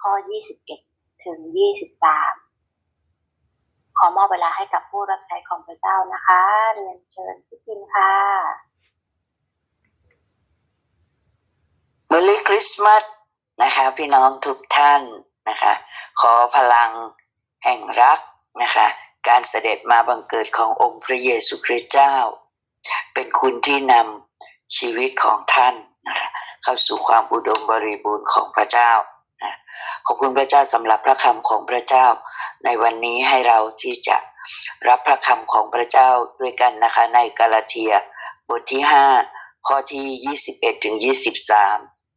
ข้อ 21 ถึง 23 ขอมอบเวลาให้กับผู้รับใช้ของพระเจ้านะคะ เรียนเชิญพี่พิมค่ะเมอรี่คริสต์มาสนะคะ พี่น้องทุกท่านนะคะ ขอพลังแห่งรักนะคะ การเสด็จมาบังเกิดขององค์พระเยซูคริสต์เจ้า เป็นคุณที่นำชีวิตของท่านนะคะเข้าสู่ความอุดมบริบูรณ์ของพระเจ้า ขอบคุณพระเจ้าสำหรับพระคำของพระเจ้า ในวันนี้ให้เราที่จะรับพระคำของพระเจ้าด้วยกันนะคะ ในกาลาเทีย บทที่5ข้อที่21ถึง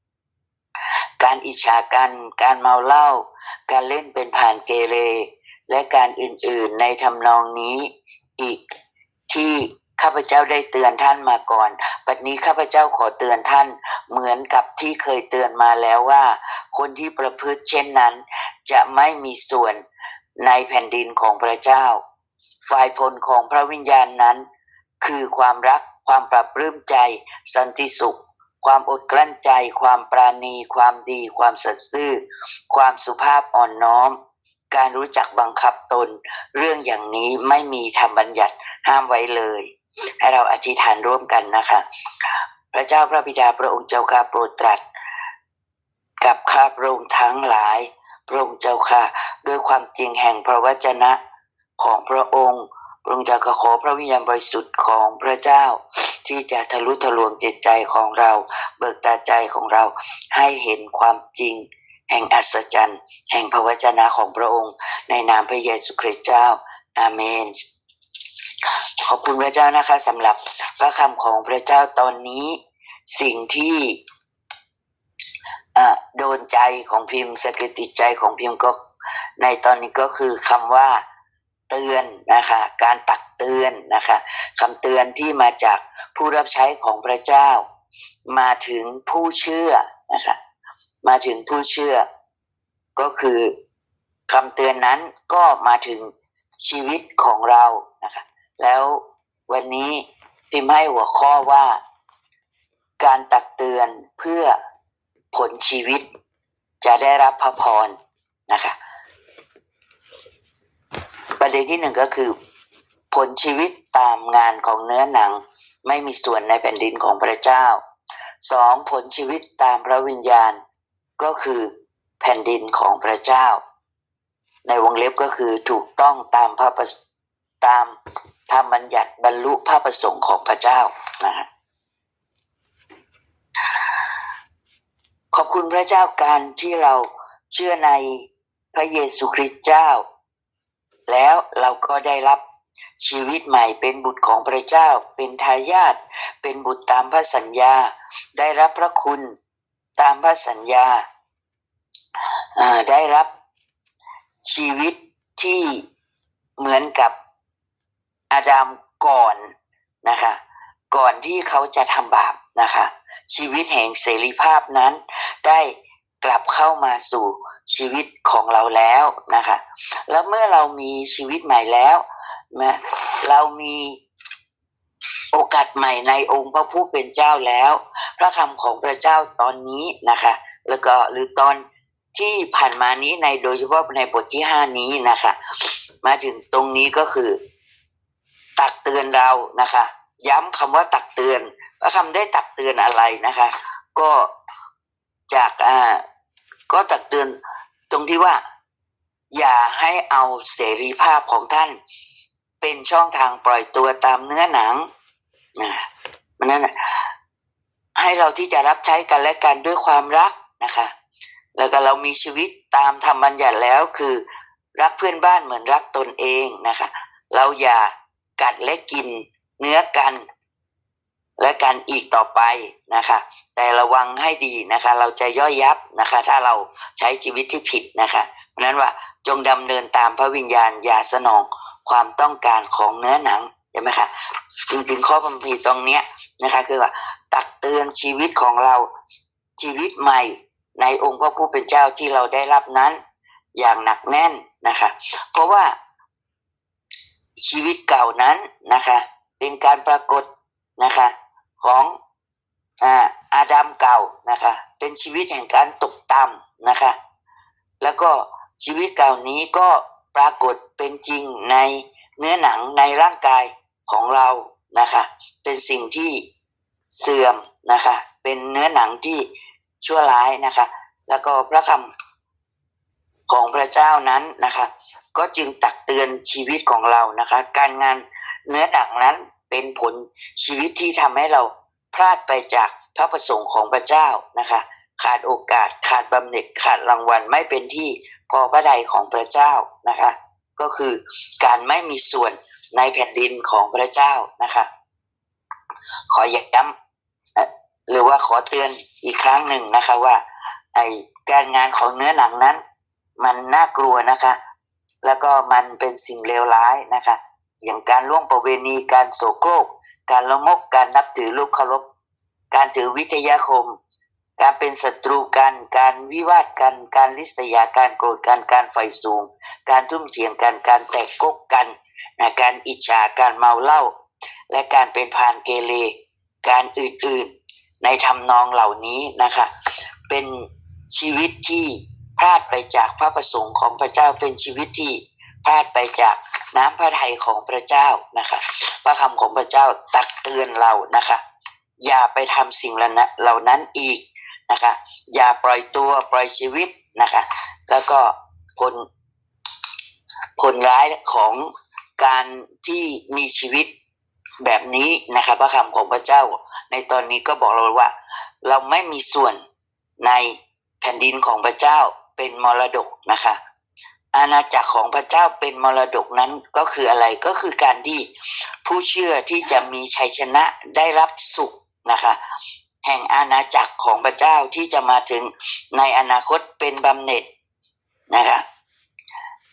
23การอิจฉากันการเมาเหล้าการเล่นเป็นผ่านเกเร และการอื่นๆในทำนองนี้อีกที่ ข้าพเจ้าได้เตือนท่านมาก่อนบัดนี้ข้าพเจ้าขอเตือนท่านเหมือนกับที่เคยเตือนมาแล้วว่า คนที่ประพฤติเช่นนั้น จะไม่มีส่วนในแผ่นดินของพระเจ้า ฝ่ายผลของพระวิญญาณนั้น คือความรักความปรับปลื้มใจ สันติสุข ความอดกลั้นใจ ความปราณี ความดี ความสัตย์ซื่อ ความสุภาพอ่อนน้อม การรู้จักบังคับตน เรื่องอย่างนี้ไม่มีธรรมบัญญัติห้ามไว้เลย ให้เราอธิษฐานร่วมกันนะคะ พระเจ้าพระบิดาพระองค์เจ้าข้าโปรดตรัส กับข้าพระองค์ทั้งหลาย พระองค์เจ้าค่ะด้วยความจริงแห่งพระวจนะของพระองค์พระองค์จะขอพระวิญญาณบริสุทธิ์ของพระเจ้า ที่จะทะลุทะลวงจิตใจของเรา เบิกตาใจของเราให้เห็นความจริงแห่งอัศจรรย์ แห่งพระวจนะของพระองค์ ในนามพระเยซูคริสต์เจ้า อาเมน ขอบคุณพระเจ้านะคะสำหรับพระคำของพระเจ้าตอนนี้ สิ่งที่อะโดนใจของพิมพ์สะกิดติดใจของพิมพ์ก็ในตอนนี้ก็คือคำว่าเตือนนะคะ การตักเตือนนะคะคำเตือนที่มาจากผู้รับใช้ของพระเจ้า มาถึงผู้เชื่อนะคะมาถึงผู้เชื่อ ก็คือคำเตือนนั้นก็มาถึงชีวิตของเรา แล้ววันนี้พิมพ์ให้หัวข้อว่า การตักเตือนเพื่อผลชีวิต จะได้รับพระพรนะคะ ประเด็นที่หนึ่งก็คือ ผลชีวิตตามงานของเนื้อหนัง ไม่มีส่วนในแผ่นดินของพระเจ้าสองผลชีวิตตามพระวิญญาณ ก็คือแผ่นดินของพระเจ้า ในวงเล็บก็คือถูกต้องตามพระประตาม ธรรมบัญญัติบรรลุพระประสงค์ของพระเจ้านะฮะขอบคุณพระเจ้าการที่เราเชื่อในพระเยซูคริสต์เจ้า แล้วเราก็ได้รับชีวิตใหม่เป็นบุตรของพระเจ้า เป็นทายาทเป็นบุตรตามพระสัญญา ได้รับพระคุณตามพระสัญญาอ่าได้รับชีวิตที่เหมือนกับ อาดัมก่อนนะคะ ก่อนที่เขาจะทำบาปนะคะ ชีวิตแห่งเสรีภาพนั้น ได้กลับเข้ามาสู่ชีวิตของเราแล้วนะคะ แล้วเมื่อเรามีชีวิตใหม่แล้วนะเรามีโอกาสใหม่ในองค์พระผู้เป็นเจ้าแล้ว พระคำของพระเจ้าตอนนี้นะคะ แล้วก็หรือตอนที่ผ่านมานี้ในโดยเฉพาะในบทที่ห้านี้นะคะ มาถึงตรงนี้ก็คือ ตักเตือนเรานะคะ ย้ำคำว่าตักเตือนพระคำได้ตักเตือนอะไรนะคะ ก็จากอ่าก็ตักเตือนตรงที่ว่า อย่าให้เอาเสรีภาพของท่าน เป็นช่องทางปล่อยตัวตามเนื้อหนังนะมันนั่นน่ะให้เราที่จะรับใช้กันและกันด้วยความรักนะคะ แล้วก็เรามีชีวิตตามธรรมบัญญัติแล้วคือ รักเพื่อนบ้านเหมือนรักตนเองนะคะ เราอย่า กัดและกินเนื้อกัน และกันอีกต่อไปนะคะ แต่ระวังให้ดีนะคะ เราจะย่อยยับนะคะ ถ้าเราใช้ชีวิตที่ผิดนะคะ เพราะนั้นว่าจงดำเนินตามพระวิญญาณอย่าสนองความต้องการของเนื้อหนังใช่ไหมคะจริงๆข้อพัมพีตรงเนี้ยนะคะ คือว่าตักเตือนชีวิตของเราชีวิตใหม่ในองค์พระผู้เป็นเจ้าที่เราได้รับนั้น อย่างหนักแน่นนะคะ เพราะว่า ชีวิตเก่านั้นนะคะ เป็นการปรากฏนะคะของอาดัมเก่านะคะ เป็นชีวิตแห่งการตกต่ำนะคะ แล้วก็ชีวิตเก่านี้ก็ปรากฏเป็นจริงในเนื้อหนังในร่างกายของเรานะคะ เป็นสิ่งที่เสื่อมนะคะ เป็นเนื้อหนังที่ชั่วร้ายนะคะ แล้วก็พระคำ ของพระเจ้านั้นนะคะ ก็จึงตักเตือนชีวิตของเรานะคะ การงานเนื้อหนังนั้นเป็นผลชีวิตที่ทำให้เราพลาดไปจากพระประสงค์ของพระเจ้านะคะ ขาดโอกาสขาดบำเหน็จขาดรางวัลไม่เป็นที่พอพระทัยของพระเจ้านะคะ ก็คือการไม่มีส่วนในแผ่นดินของพระเจ้านะคะ ขอย้ำเอ่อหรือว่าขอเตือนอีกครั้งหนึ่งนะคะว่าไอการงานของเนื้อหนังนั้น มันน่ากลัวนะคะ แล้วก็มันเป็นสิ่งเลวร้ายนะคะ อย่างการล่วงประเวณีการโสโครก การละมกการนับถือลูกเคารพการถือวิทยาคม การเป็นศัตรูกัน การวิวาทกัน การลิษยาการโกรธกันการไฟสูง การทุ่มเถียงกันการแตกกกกันนะการอิจฉาการเมาเหล้าและการเป็นพานเกเรการอื่นๆในทำนองเหล่านี้นะคะ เป็นชีวิตที่ พลาดไปจากพระประสงค์ของพระเจ้าเป็นชีวิตที่พลาดไปจากน้ำพระทัยของพระเจ้านะคะพระคำของพระเจ้าตักเตือนเรานะคะ อย่าไปทำสิ่งเหล่านั้นอีกนะคะ อย่าปล่อยตัวปล่อยชีวิตนะคะ แล้วก็ผลผลร้ายของการที่มีชีวิตแบบนี้นะคะพระคำของพระเจ้า ในตอนนี้ก็บอกเราว่า เราไม่มีส่วนในแผ่นดินของพระเจ้า เป็นมรดกนะคะ อาณาจักรของพระเจ้าเป็นมรดกนั้นก็คืออะไรก็คือการที่ผู้เชื่อที่จะมีชัยชนะได้รับสุขนะคะ แห่งอาณาจักรของพระเจ้าที่จะมาถึงในอนาคตเป็นบำเหน็จนะคะ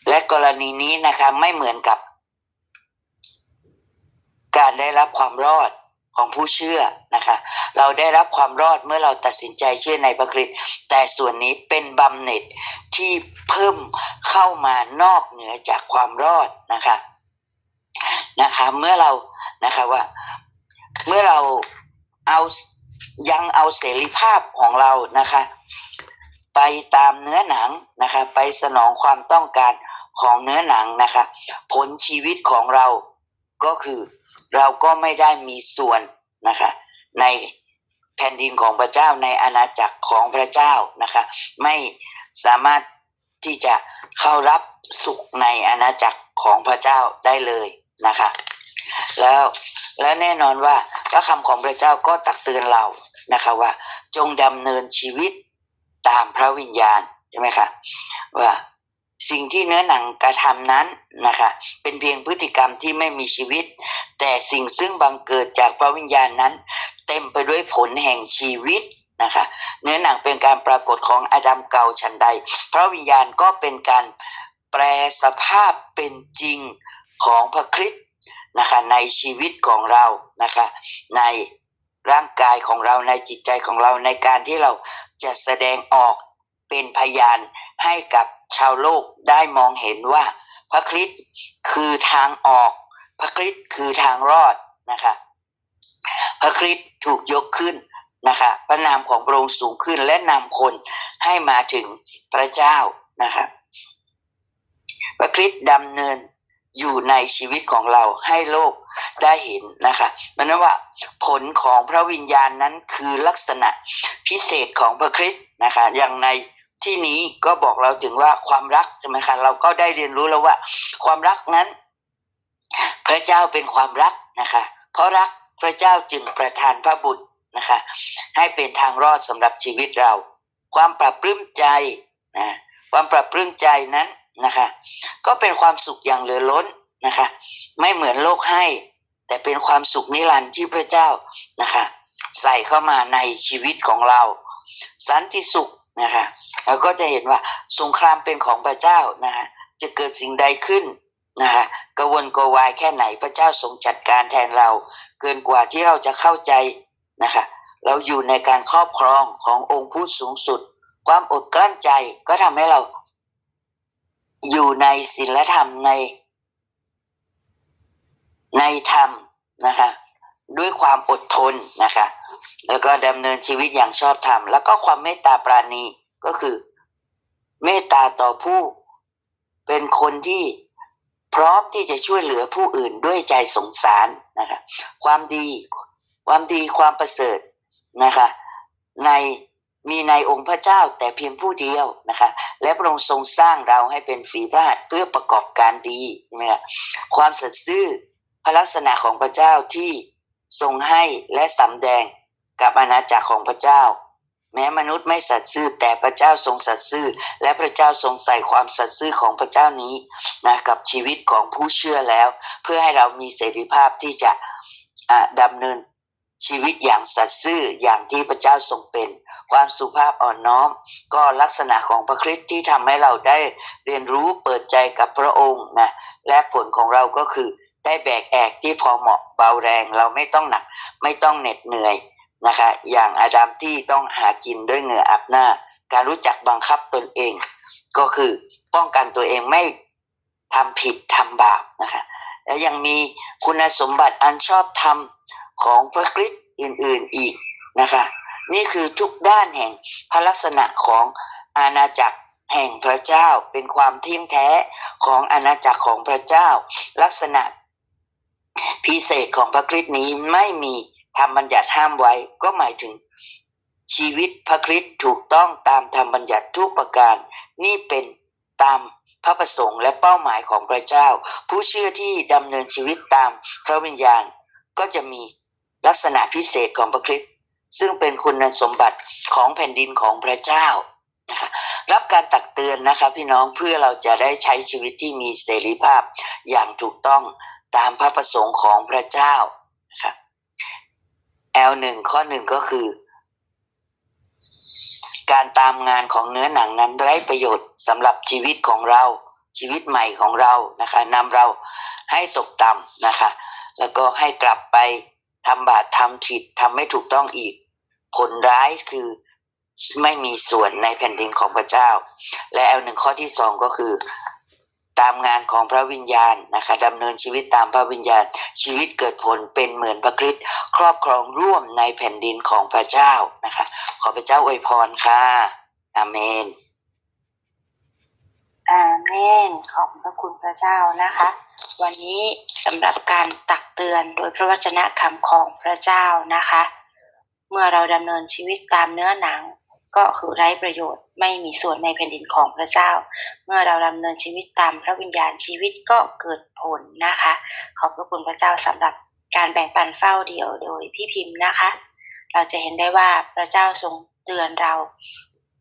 และกรณีนี้นะคะไม่เหมือนกับ การได้รับความรอด ของผู้เชื่อนะคะ เราได้รับความรอดเมื่อเราตัดสินใจเชื่อในพระคริสต์แต่ส่วนนี้เป็นบำเหน็จที่เพิ่มเข้ามานอกเหนือจากความรอดนะคะนะคะ เมื่อเรานะคะว่า เมื่อเราเอายังเอาเสรีภาพของเรานะคะ ไปตามเนื้อหนังนะคะ ไปสนองความต้องการของเนื้อหนังนะคะ ผลชีวิตของเราก็คือ เราก็ไม่ได้มีส่วนนะคะในแผ่นดินของพระเจ้าในอาณาจักรของพระเจ้านะคะไม่สามารถที่จะเข้ารับสุขในอาณาจักรของพระเจ้าได้เลยนะคะแล้วและแน่นอนว่าพระคำของพระเจ้าก็ตักเตือนเรานะคะว่าจงดำเนินชีวิตตามพระวิญญาณใช่ไหมคะว่า สิ่งที่เนื้อหนังกระทำนั้นนะคะเป็นเพียงพฤติกรรมที่ไม่มีชีวิต แต่สิ่งซึ่งบังเกิดจากพระวิญญาณนั้น เต็มไปด้วยผลแห่งชีวิตนะคะเนื้อหนังเป็นการปรากฏของอาดัมเก่าฉันใด พระวิญญาณก็เป็นการแปลสภาพเป็นจริงของพระคริสต์นะคะในชีวิตของเรานะคะในร่างกายของเราในจิตใจของเราในการที่เราจะแสดงออกเป็นพยานให้กับ ชาวโลกได้มองเห็นว่า พระคริสต์คือทางออก พระคริสต์คือทางรอดนะคะพระคริสต์ถูกยกขึ้นนะคะพระนามของพระองค์สูงขึ้นและนำคนให้มาถึงพระเจ้านะคะพระคริสต์ดำเนินอยู่ในชีวิตของเราให้โลกได้เห็นนะคะมันนั้นว่าผลของพระวิญญาณนั้นคือลักษณะพิเศษของพระคริสต์นะคะอย่างใน ที่นี้ก็บอกเราถึงว่าความรักใช่ไหมคะเราก็ได้เรียนรู้แล้วว่า ความรักนั้น พระเจ้าเป็นความรักนะคะ เพราะรักพระเจ้าจึงประทานพระบุตรนะคะ ให้เป็นทางรอดสำหรับชีวิตเรา ความปรับปลื้มใจนะความปรับปลื้มใจนั้นนะคะ ก็เป็นความสุขอย่างเหลือล้นนะคะ ไม่เหมือนโลกให้ แต่เป็นความสุขนิรันดร์ที่พระเจ้านะคะ ใส่เข้ามาในชีวิตของเรา สันติสุข นะคะเราก็จะเห็นว่าสงครามเป็นของพระเจ้านะคะจะเกิดสิ่งใดขึ้นนะคะกวนกวายแค่ไหนพระเจ้าทรงจัดการแทนเรา เกินกว่าที่เราจะเข้าใจนะคะเราอยู่ในการครอบครองขององค์ผู้สูงสุด ความอดกลั้นใจก็ทำให้เรา อยู่ในศีลธรรมใน ในธรรมนะคะ ด้วยความอดทนนะคะ แล้วก็ดำเนินชีวิตอย่างชอบธรรม แล้วก็ความเมตตาปราณีก็คือ เมตตาต่อผู้เป็นคนที่พร้อมที่จะช่วยเหลือผู้อื่นด้วยใจสงสารนะคะความดีความดีความประเสริฐนะคะในมีในองค์พระเจ้าแต่เพียงผู้เดียวนะคะและพระองค์ทรงสร้างเราให้เป็นฝีพระหัตถ์เพื่อประกอบการดีนะคะความสัตย์ซื่อพระลักษณะของพระเจ้าที่ ทรงให้และสำแดงกับอาณาจักรของพระเจ้า แม้มนุษย์ไม่สัตย์ซื่อแต่พระเจ้าทรงสัตย์ซื่อ และพระเจ้าทรงใส่ความสัตย์ซื่อของพระเจ้านี้นะกับชีวิตของผู้เชื่อแล้ว เพื่อให้เรามีเสรีภาพที่จะดำเนินชีวิตอย่างสัตย์ซื่ออย่างที่พระเจ้าทรงเป็น ความสุภาพอ่อนน้อม ก็ลักษณะของพระคริสต์ที่ทำให้เราได้เรียนรู้เปิดใจกับพระองค์นะและผลของเราก็คือ ได้แบกแอกที่พอเหมาะเบาแรงเราไม่ต้องหนัก ไม่ต้องเหน็ดเหนื่อยนะคะ อย่างอาดัมที่ต้องหากินด้วยเหงื่ออาบหน้า การรู้จักบังคับตนเอง ก็คือป้องกันตัวเองไม่ทำผิดทำบาปนะคะ และยังมีคุณสมบัติอันชอบธรรมของพระคริสต์อื่น ๆอีกนะคะ นี่คือทุกด้านแห่งพระลักษณะของอาณาจักรแห่งพระเจ้าเป็นความเที่ยงแท้ของอาณาจักรของพระเจ้า ลักษณะ พิเศษของพระคริสต์นี้ไม่มีธรรมบัญญัติห้ามไว้ ก็หมายถึงชีวิตพระคริสต์ถูกต้องตามธรรมบัญญัติทุกประการ นี่เป็นตามพระประสงค์และเป้าหมายของพระเจ้า ผู้เชื่อที่ดำเนินชีวิตตามพระวิญญาณ ก็จะมีลักษณะพิเศษของพระคริสต์ซึ่งเป็นคุณสมบัติของแผ่นดินของพระเจ้านะคะรับการตักเตือนนะคะพี่น้องเพื่อเราจะได้ใช้ชีวิตที่มีเสรีภาพอย่างถูกต้อง ตามพระประสงค์ของพระเจ้านะคะ L หนึ่งข้อหนึ่งก็คือ การตามงานของเนื้อหนังนั้นไร้ประโยชน์สำหรับชีวิตของเราชีวิตใหม่ของเรานะคะนำเราให้ตกต่ำนะคะ แล้วก็ให้กลับไปทำบาปทำผิดทำไม่ถูกต้องอีก ผลร้ายคือไม่มีส่วนในแผ่นดินของพระเจ้า และแอลหนึ่งข้อที่สองก็คือ ตามงานของพระวิญญาณนะคะดำเนินชีวิตตามพระวิญญาณ ชีวิตเกิดผลเป็นเหมือนพระคริสต์ครอบครองร่วมในแผ่นดินของพระเจ้านะคะ ขอพระเจ้าอวยพรค่ะอาเมนอาเมนขอบพระคุณพระเจ้านะคะ วันนี้สำหรับการตักเตือนโดยพระวจนะคำของพระเจ้านะคะ เมื่อเราดำเนินชีวิตตามเนื้อหนัง ก็คือไร้ประโยชน์ไม่มีส่วนในแผ่นดินของพระเจ้า เมื่อเราดำเนินชีวิตตามพระวิญญาณชีวิตก็เกิดผลนะคะ ขอบพระคุณพระเจ้าสำหรับการแบ่งปันเฝ้าเดี่ยวโดยพี่พิมพ์นะคะ เราจะเห็นได้ว่าพระเจ้าทรงเตือนเรา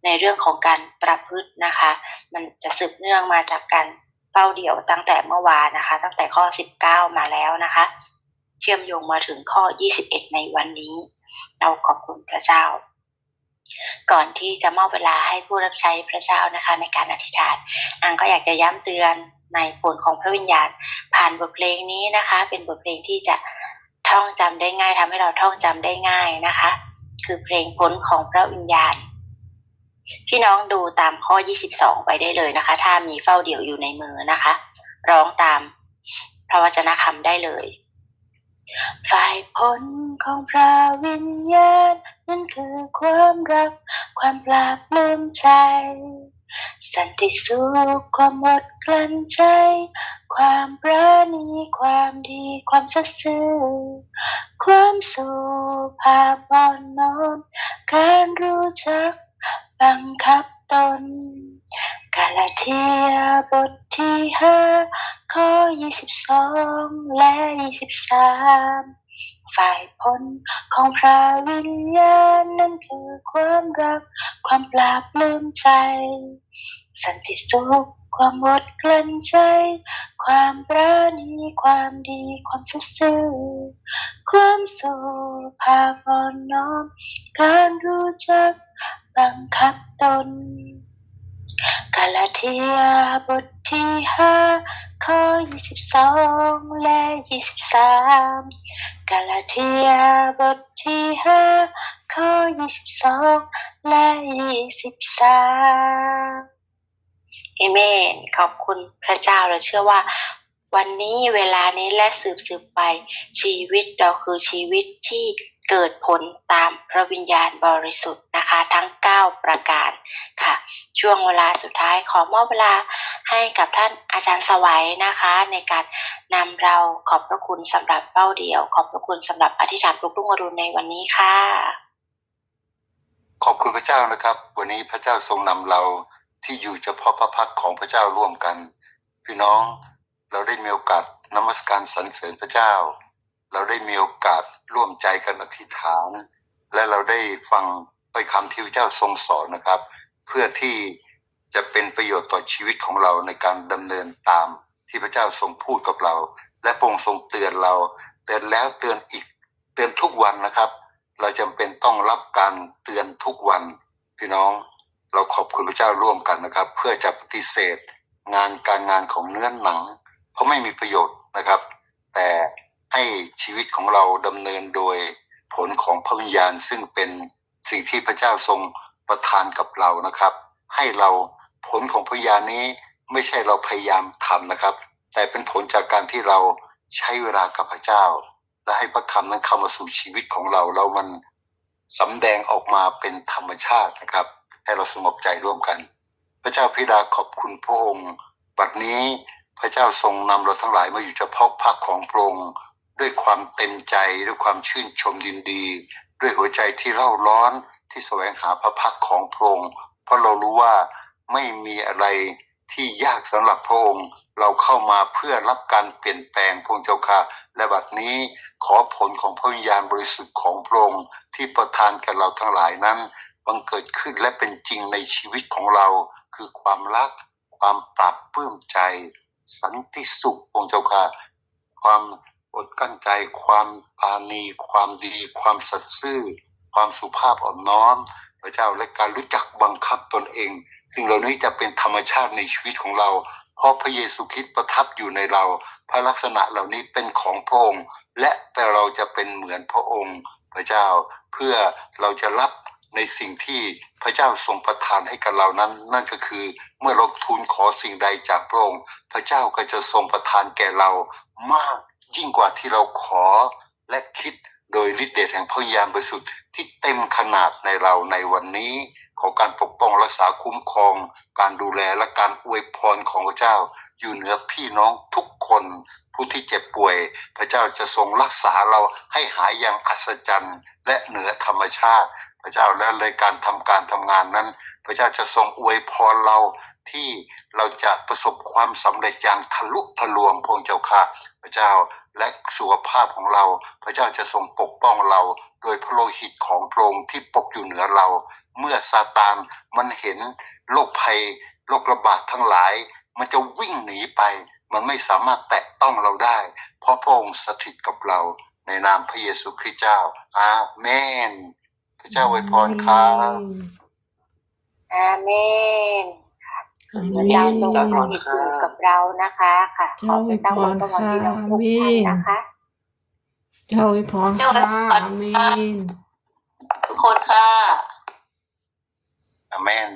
ในเรื่องของการประพฤตินะคะ มันจะสืบเนื่องมาจากการเฝ้าเดี่ยวตั้งแต่เมื่อวานนะคะ ตั้งแต่ข้อ 19 มาแล้วนะคะ เชื่อมโยงมาถึงข้อ 21 ในวันนี้ เราขอบคุณพระเจ้า ก่อนที่จะมอบเวลาให้ผู้รับใช้พระเจ้านะคะ ในการอธิษฐานอังก็อยากจะย้ำเตือนในผลของพระวิญญาณ ผ่านบทเพลงนี้นะคะ เป็นบทเพลงที่จะท่องจำได้ง่ายทำให้เราท่องจำได้ง่ายนะคะ คือเพลงผลของพระวิญญาณพี่น้องดูตามข้อ 22 ไปได้เลยนะคะ ถ้ามีเฝ้าเดี่ยวอยู่ในมือนะคะ ร้องตามพระวจนะคำได้เลย ฝ่ายผลของพระวิญญาณ นั่นคือความรัก ความปราบลืมใจ สันติสุขความอดกลั้นใจ ความปราณีความดีความสัตย์ซื่อความสุภาพอ่อนน้อมการรู้จัก บังคับตน กาลาเทียบทที่ห้า ข้อยี่สิบสองและยี่สิบสามฝ่ายผลของพระวิญญาณนั่นคือความรัก ความปราบลืมใจ สันติสุขความอดกลั้นใจ ความปราณีความดี ความสัตย์ซื่อ ความสุภาพอ่อนน้อม การรู้จักบังคับตน กาลาเทียบทที่ห้า ข้อยี่สิบสองและยี่สิบสามกาลาเทียบทที่ห้าข้อยี่สิบสองและยี่สิบสามเอเมน ขอบคุณพระเจ้าเราเชื่อว่า วันนี้เวลานี้และสืบสืบไปชีวิตเราคือชีวิตที่ เกิดผลตามพระวิญญาณบริสุทธิ์นะคะ ทั้ง 9 ประการค่ะ ช่วงเวลาสุดท้ายขอมอบเวลาให้กับท่านอาจารย์สวัยนะคะ ในการนำเราขอบพระคุณสำหรับเป้าเดียว ขอบพระคุณสำหรับอธิษฐานปลุกรุ่งอรุณในวันนี้ค่ะ ขอบคุณพระเจ้านะครับ วันนี้พระเจ้าทรงนำเราที่อยู่เฉพาะพระพักของพระเจ้าร่วมกัน พี่น้องเราได้มีโอกาสนมัสการสรรเสริญพระเจ้า เราได้มีโอกาสร่วมใจกันอธิษฐาน และเราได้ฟังถ้อยคำที่พระเจ้าทรงสอนนะครับ เพื่อที่จะเป็นประโยชน์ต่อชีวิตของเราในการดำเนินตามที่พระเจ้าทรงพูดกับเรา และพระองค์ทรงเตือนเราเตือนแล้วเตือนอีก เตือนทุกวันนะครับ เราจำเป็นต้องรับการเตือนทุกวัน พี่น้องเราขอบคุณพระเจ้าร่วมกันนะครับ เพื่อจะปฏิเสธงานการงานของเนื้อหนัง เพราะไม่มีประโยชน์นะครับ แต่ ให้ชีวิตของเราดำเนินโดยผลของพระวิญญาณ ซึ่งเป็นสิ่งที่พระเจ้าทรงประทานกับเรานะครับ ให้เราผลของพระวิญญาณนี้ไม่ใช่เราพยายามทำนะครับ แต่เป็นผลจากการที่เราใช้เวลากับพระเจ้า และให้พระคำนั้นเข้ามาสู่ชีวิตของเราแล้วมันสำแดงออกมาเป็นธรรมชาตินะครับ ให้เราสงบใจร่วมกัน พระเจ้าพิดาขอบคุณพระองค์ บัดนี้พระเจ้าทรงนำเราทั้งหลายมาอยู่เฉพาะพักของพระองค์ ด้วยความเต็มใจด้วยความชื่นชมยินดี ด้วยหัวใจที่เร่าร้อนที่แสวงหาพระพักของพระองค์เพราะเรารู้ว่าไม่มีอะไรที่ยากสำหรับพระองค์เราเข้ามาเพื่อรับการเปลี่ยนแปลงพระเจ้าค่ะและบัดนี้ขอผลของพระวิญญาณบริสุทธิ์ของพระองค์ที่ประทานแก่เราทั้งหลายนั้นบังเกิดขึ้นและเป็นจริงในชีวิตของเรา คือความรัก ความปรับปลื้มใจ สันติสุของค์เจ้าค่ะความ อดกั้นใจความปาณี ความดี ความสัตย์ซื่อ ความสุภาพอ่อนน้อมพระเจ้าและการรู้จักบังคับตนเอง ซึ่งเหล่านี้จะเป็นธรรมชาติในชีวิตของเรา เพราะพระเยซูคริสต์ประทับอยู่ในเรา พระลักษณะเหล่านี้เป็นของพระองค์ และแต่เราจะเป็นเหมือนพระองค์ พระเจ้าเพื่อเราจะรับในสิ่งที่พระเจ้าทรงประทานให้กับเรานั้น นั่นก็คือเมื่อเราทูลขอสิ่งใดจากพระองค์ พระเจ้าก็จะทรงประทานแก่เรามาก ยิ่งกว่าที่เราขอและคิดโดยฤทธิ์เดชแห่งพระวิญญาณบริสุทธิ์ที่เต็มขนาดในเราในวันนี้ของการปกป้องรักษาคุ้มครอง การดูแลและการอวยพรของพระเจ้า อยู่เหนือพี่น้องทุกคน ผู้ที่เจ็บป่วย พระเจ้าจะทรงรักษาเราให้หายอย่างอัศจรรย์ และเหนือธรรมชาติ พระเจ้าและในการทำการทำงานนั้น พระเจ้าจะทรงอวยพรเราที่เราจะประสบความสำเร็จอย่างทะลุทะลวงพระองค์เจ้าค่ะพระเจ้า และสุขภาพของเรา พระเจ้าจะทรงปกป้องเรา โดยพระโลหิตของพระองค์ที่ปกอยู่เหนือเรา เมื่อซาตานมันเห็นโรคภัยโรคระบาดทั้งหลาย มันจะวิ่งหนีไป มันไม่สามารถแตะต้องเราได้ เพราะพระองค์สถิตกับเราในนามพระเยซูคริสต์เจ้า อาเมน พระเจ้าอวยพรครับอาเมน พเมระเจ้าทรงนสถิตอยู่กับเรานะคะค่ะ ขอพระเจ้าอวยพรพี่น้องทุกท่านนะคะเจ้าอวยพรค่ะอาเมนทุกคนค่ะอาเมน